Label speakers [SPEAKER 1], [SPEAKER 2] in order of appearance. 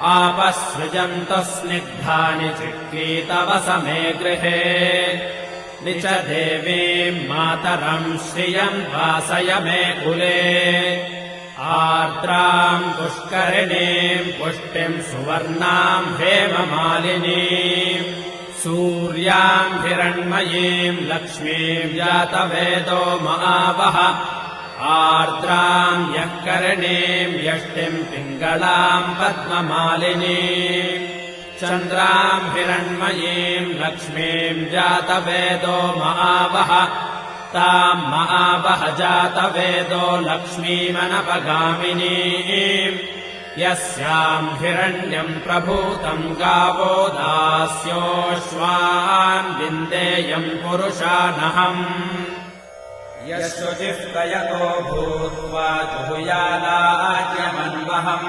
[SPEAKER 1] आपःसृजन्तः स्निग्धानि चिक्रीतवसमे गृहे। नि च देवीम् मातरम् श्रियम् वासय मे कुले। आर्द्राम् पुष्करिणीम् पुष्टिम् सुवर्णाम् हेममालिनीम् सूर्याम् हिरण्मयीम् लक्ष्मीम् जातवेदो महावः आर्द्राम् यः करणीम् यष्टिम् पिङ्गलाम् पद्ममालिनीम् चन्द्राम् हिरण्मयीम् लक्ष्मीम् जातवेदो महावः ताम् महावह जातवेदो लक्ष्मीमनपगामिनीम् यस्याम् हिरण्यम् प्रभूतम् गावो दास्योश्वान् विन्देयम् पुरुषानहम् यशुचिः प्रयतो भूत्वा जुहुयालाज्यमन्वहम्